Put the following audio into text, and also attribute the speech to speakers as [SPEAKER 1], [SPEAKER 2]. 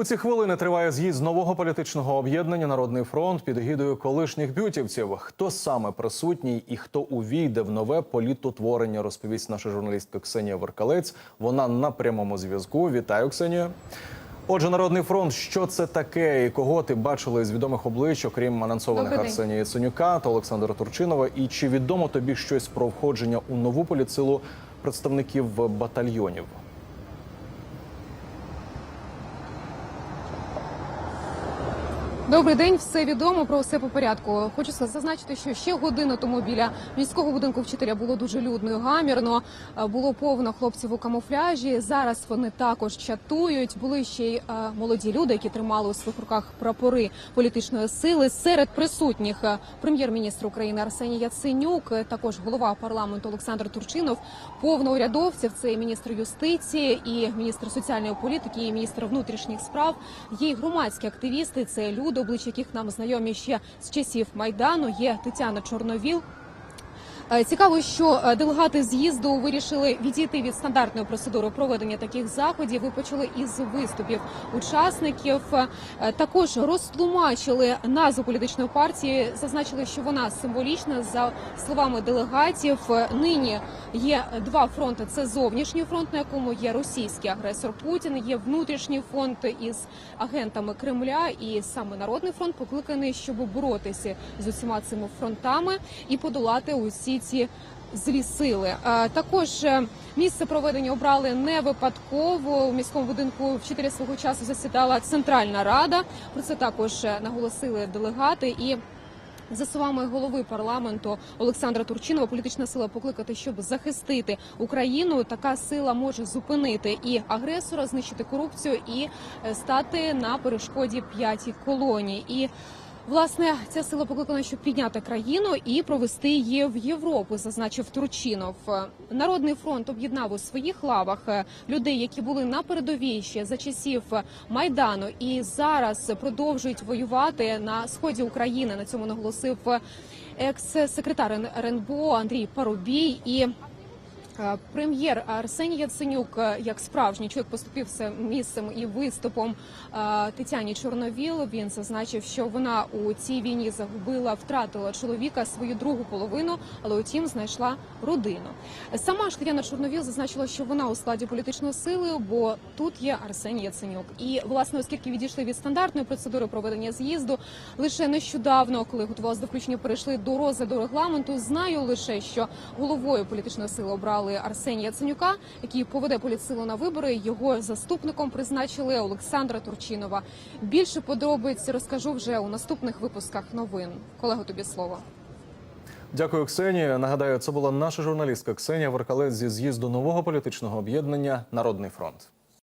[SPEAKER 1] У ці хвилини триває з'їзд нового політичного об'єднання Народний фронт під егідою колишніх бютівців. Хто саме присутній і хто увійде в нове політотворення, розповість наша журналістка Ксенія Веркалець. Вона на прямому зв'язку. Вітаю, Ксенія. Отже, народний фронт, що це таке, і кого ти бачили з відомих облич, окрім анонсованих. Арсенія Яценюка та Олександра Турчинова? І чи відомо тобі щось про входження у нову політсилу представників батальйонів?
[SPEAKER 2] Добрий день, все відомо про все по порядку. Хочу зазначити, що ще годину тому біля міського будинку вчителя було дуже людно і гамірно. Е, Було повно хлопців у камуфляжі. Зараз вони також чатують. Були ще й е, молоді люди, які тримали у своїх руках прапори політичної сили. Серед присутніх е, прем'єр-міністр України Арсеній Яценюк, також голова парламенту Олександр Турчинов, повно урядовців. Це і міністр юстиції, і міністр соціальної політики, і міністр внутрішніх справ. Є й громадські активісти. Це люди, обличчя яких нам знайомі ще з часів майдану. Є Тетяна Чорновіл. Е, Цікаво, що е, делегати з'їзду вирішили відійти від стандартної процедури проведення таких заходів. Ви почали із виступів учасників. Е, Також розтлумачили назву політичної партії, зазначили, що вона символічна за словами делегатів. Нині є два фронти: це зовнішній фронт, на якому є російський агресор Путін, є внутрішній фронт із агентами Кремля, і саме народний фронт покликаний, щоб боротися з усіма цими фронтами і подолати усі ці злі сили. Також е, місце проведення обрали не випадково. У міському будинку вчителя свого часу засідала Центральна Рада. Про це також е, наголосили делегати і. За словами голови парламенту Олександра Турчинова, політична сила покликати, щоб захистити Україну. Така сила може зупинити і агресора, знищити корупцію і е, стати на перешкоді п'ятій колонії. І Власне, ця сила покликана, щоб підняти країну і провести її в Європу, зазначив Турчинов. Народний фронт об'єднав у своїх лавах е, людей, які були на передовій ще за часів майдану, і зараз продовжують воювати на сході України. На цьому наголосив екс-секретар РНБО Андрій Парубій і. Е, Прем'єр Арсеній Яценюк, е, як справжній чоловік, поступився місцем і виступом е, Тетяні Чорновіл. Він зазначив, що вона у цій війні загубила, втратила чоловіка свою другу половину, але утім знайшла родину. Сама ж Тетяна Чорновіл зазначила, що вона у складі політичної сили, бо тут є Арсеній Яценюк. І власне, оскільки відійшли від стандартної процедури проведення з'їзду, лише нещодавно, коли готувалися до включення, перейшли до розгляду регламенту. Знаю лише, що головою політичної сили обрали Арсенія Яценюка, який поведе політсилу на вибори. Його заступником призначили Олександра Турчинова. Більше подробиць розкажу вже у наступних випусках новин. Колего, тобі слово.
[SPEAKER 1] Дякую, Ксенія. Нагадаю, це була наша журналістка Ксенія Веркалець зі з'їзду нового політичного об'єднання Народний фронт.